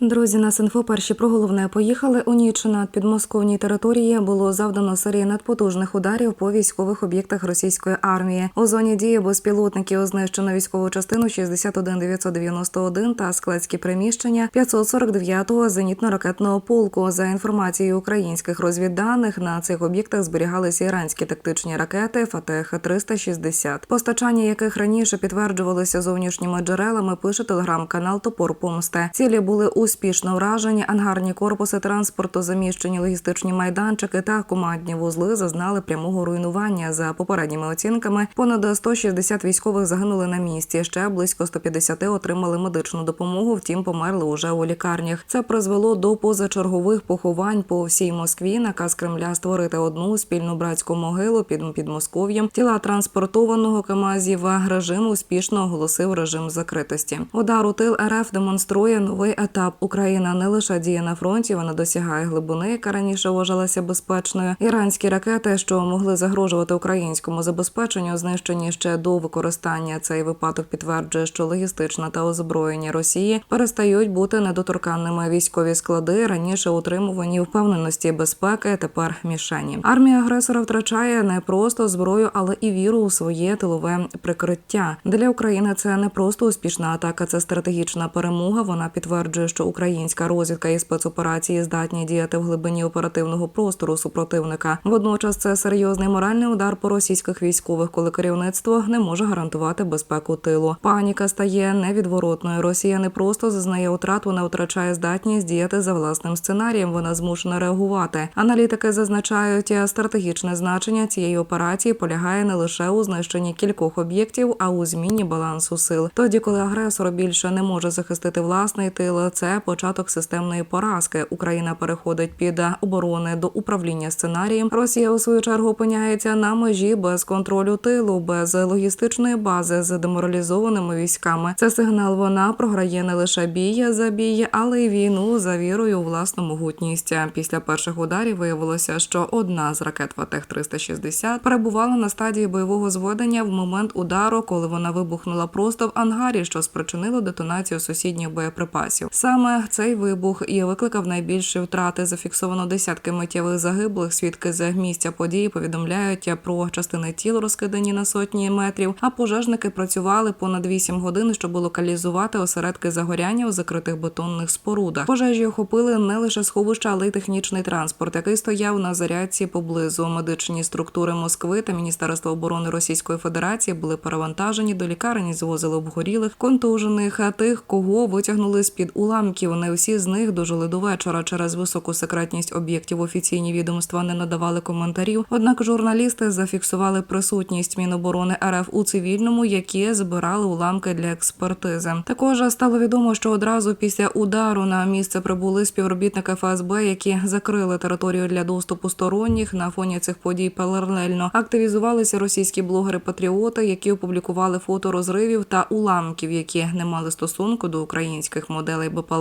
Друзі, на інфо перші про головне поїхали. У ніч над підмосковній території було завдано серії надпотужних ударів по військових об'єктах російської армії. У зоні дії безпілотників знищено військову частину 61991 та складські приміщення 549-го зенітно-ракетного полку. За інформацією українських розвідданих, на цих об'єктах зберігалися іранські тактичні ракети Фатех 360 постачання яких раніше підтверджувалися зовнішніми джерелами. Пише телеграм-канал Топор Помсте. Цілі були успішно вражені. Ангарні корпуси транспорту, заміщені логістичні майданчики та командні вузли зазнали прямого руйнування. За попередніми оцінками, понад 160 військових загинули на місці. Ще близько 150 отримали медичну допомогу. Втім, померли уже у лікарнях. Це призвело до позачергових поховань по всій Москві. Наказ Кремля створити одну спільну братську могилу під Підмосков'ям. Тіла транспортованого КАМАЗів режим успішно оголосив режим закритості. Удар у тил РФ демонструє новий етап. Україна не лише діє на фронті, вона досягає глибини, яка раніше вважалася безпечною. Іранські ракети, що могли загрожувати українському забезпеченню, знищені ще до використання. Цей випадок підтверджує, що логістична та озброєння Росії перестають бути недоторканними. Військові склади раніше утримувані впевненості безпеки. Тепер мішені. Армія агресора втрачає не просто зброю, але і віру у своє тилове прикриття. Для України це не просто успішна атака, це стратегічна перемога. Вона підтверджує, що українська розвідка і спецоперації здатні діяти в глибині оперативного простору супротивника. Водночас це серйозний моральний удар по російських військових, коли керівництво не може гарантувати безпеку тилу. Паніка стає невідворотною. Росія не просто зазнає утрат, вона втрачає здатність діяти за власним сценарієм. Вона змушена реагувати. Аналітики зазначають, стратегічне значення цієї операції полягає не лише у знищенні кількох об'єктів, а у зміні балансу сил. Тоді, коли агресор більше не може захистити власний тил, це початок системної поразки. Україна переходить під оборони до управління сценарієм. Росія у свою чергу опиняється на межі без контролю тилу, без логістичної бази з деморалізованими військами. Це сигнал. Вона програє не лише бій за бій, але й війну за вірою у власну могутність. Після перших ударів виявилося, що одна з ракет Фатех 360 перебувала на стадії бойового зведення в момент удару, коли вона вибухнула просто в ангарі, що спричинило детонацію сусідніх боєприпасів. Саме цей вибух і викликав найбільші втрати. Зафіксовано десятки миттєвих загиблих. Свідки з місця події повідомляють про частини тіл, розкидані на сотні метрів. А пожежники працювали понад 8 годин, щоб локалізувати осередки загоряння у закритих бетонних спорудах. Пожежі охопили не лише сховища, але й технічний транспорт, який стояв на зарядці поблизу. Медичні структури Москви та Міністерства оборони Російської Федерації були перевантажені до лікарні, звозили обгорілих, контужених, тих, кого витягнули з під уламків. Не всі з них дожили до вечора. Через високу секретність об'єктів офіційні відомства не надавали коментарів. Однак журналісти зафіксували присутність Міноборони РФ у цивільному, які збирали уламки для експертизи. Також стало відомо, що одразу після удару на місце прибули співробітники ФСБ, які закрили територію для доступу сторонніх. На фоні цих подій паралельно активізувалися російські блогери-патріоти, які опублікували фото розривів та уламків, які не мали стосунку до українських моделей БПЛА.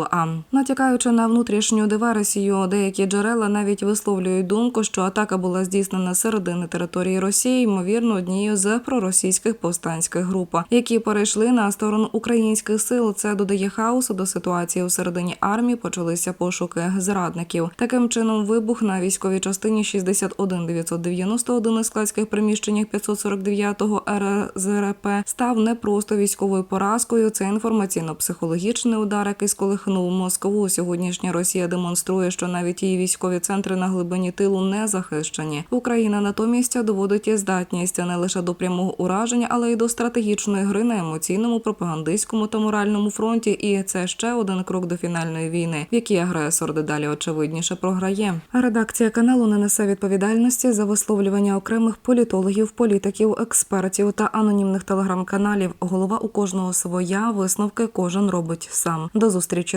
Натякаючи на внутрішню диверсію, деякі джерела навіть висловлюють думку, що атака була здійснена середини території Росії, ймовірно, однією з проросійських повстанських груп, які перейшли на сторону українських сил. Це додає хаосу до ситуації у середині армії. Почалися пошуки зрадників. Таким чином, вибух на військовій частині 61 991 складських приміщеннях 549-го РЗРП став не просто військовою поразкою. Це інформаційно-психологічний удар, який сколихнув Москву. Сьогоднішня Росія демонструє, що навіть її військові центри на глибині тилу не захищені. Україна натомість доводить здатність не лише до прямого ураження, але й до стратегічної гри на емоційному, пропагандистському та моральному фронті. І це ще один крок до фінальної війни, в якій агресор дедалі очевидніше програє. Редакція каналу не несе відповідальності за висловлювання окремих політологів, політиків, експертів та анонімних телеграм-каналів. Голова у кожного своя висновки кожен робить сам. До зустрічі,